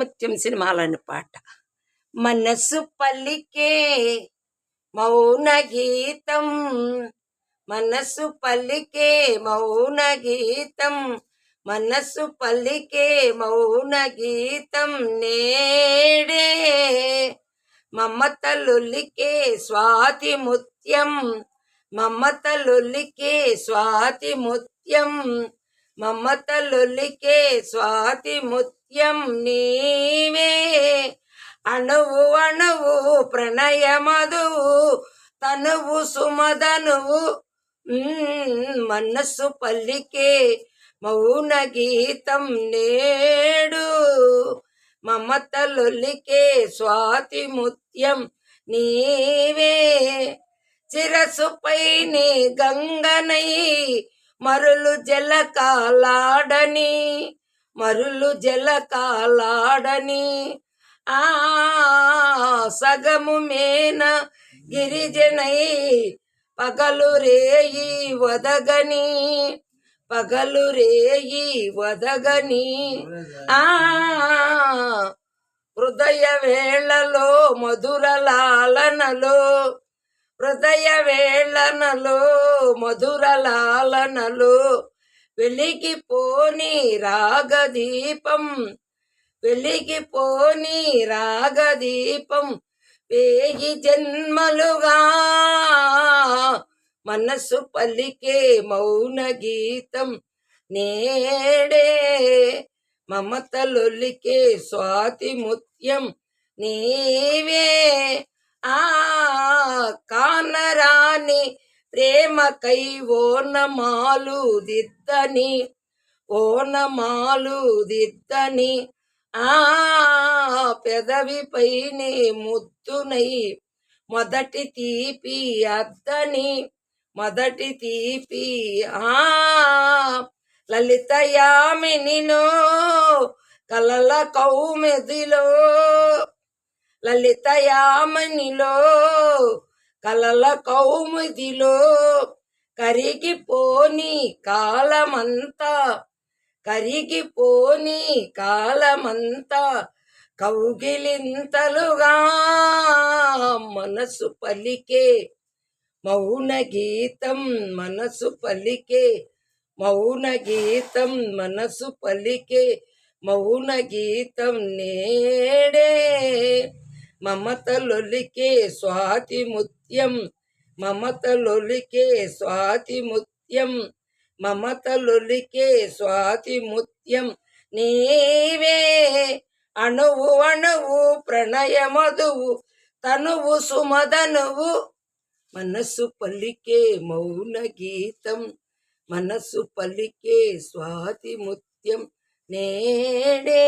ముత్యం సినిమాలని పాట. మనస్సు పల్లికే మౌన గీతం. మనస్సు పల్లికే మౌన గీతం. మనస్సు పల్లికే మౌన గీతం నేడే. మమతలుల్లికే స్వాతి ముత్యం. మమతలుల్లికే స్వాతి ముత్యం. మమతలులికే స్వాతి ముత్యం నీవే. అణువు అణువు ప్రణయమధువు తనువు సుమదనువు మనస్సు పల్లికే మౌన గీతం నేడు. మమతలులికే స్వాతి ముత్యం నీవే. శిరసుపై నీ గంగనై మరులు జలకాలాడని మరులు జలకాలాడని ఆ సగము మేన గిరిజనై పగలు రేయి వదగని పగలు రేయి వదగని ఆ హృదయ వేళలో మధుర లాలనలో హృదయ వేళనలో మధుర లాలనలో వెలిగిపోని రాగదీపం వెలిగిపోని రాగదీపం వేయి జన్మలుగా మనసు పలికే మౌన గీతం నేడే మమతలొలికే స్వాతి ముత్యం నీవే ఆ ప్రేమకై ఓనమాలు దిత్తని ఓనమాలు దిత్తని ఆ పెదవిపైనే ముద్దునై మొదటి తీపి అద్దని మొదటి తీపి ఆ లలిత యామినిలో కలల కౌమెదిలో లలిత యామినిలో కలల కౌముదిలో కరిగిపోని కాలమంతా కరిగిపోని కాలమంతా కౌగిలింతలుగా మనసు పలికే మౌన గీతం మనసు పలికే మౌన గీతం మనసు పలికే మౌన గీతం నేడే మమతలొలికే స్వాతి ముత్యం మమతలొలికే స్వాతి ముత్యం మమతలొలికే స్వాతి ముత్యం నీవే అణువు అణువు ప్రణయ మధువు తనువు సుమదనువు. మనస్సు పలికే మౌన గీతం మనస్సు పలికే స్వాతి ముత్యం నేడే